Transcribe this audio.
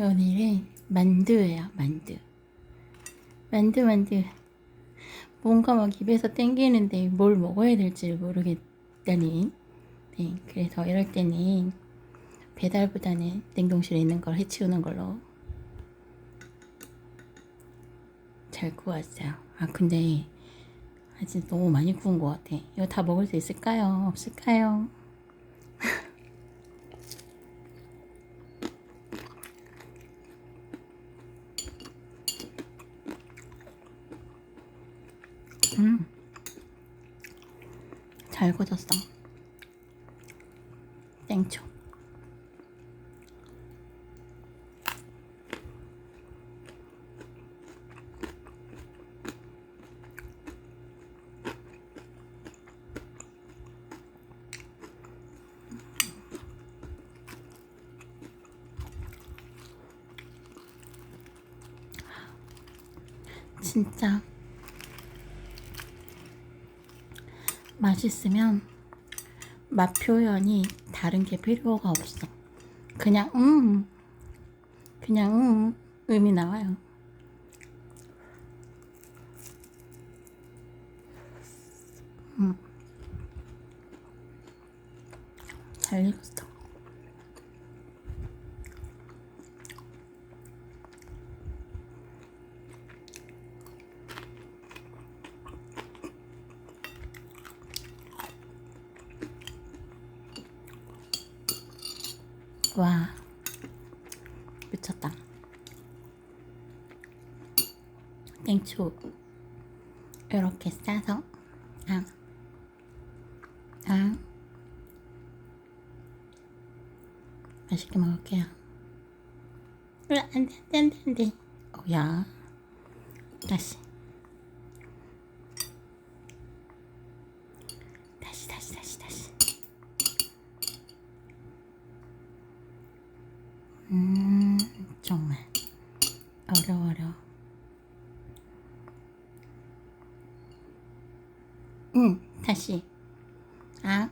오늘은 만두예요, 만두. 만두, 만두. 뭔가 막 입에서 땡기는데 뭘 먹어야 될지 모르겠다니. 네, 그래서 이럴 때는 배달보다는 냉동실에 있는 걸 해치우는 걸로 잘 구웠어요. 아, 근데 아직 너무 많이 구운 것 같아. 이거 다 먹을 수 있을까요? 없을까요? 음. 잘 구워졌어. 땡초. 진짜 맛있으면 맛 표현이 다른 게 필요가 없어. 그냥 음, 그냥 음, 음이 나와요. 음, 잘 익었어. 와, 미쳤다. 땡초 이렇게 싸서 아, 아, 맛있게 먹을게요. 으, 안 돼, 안 돼, 안 돼, 안 돼. 어, 야, 다시. 다시, 다시, 다시, 다시. 음, 정말 어려워, 어려워. 응, 다시. 아,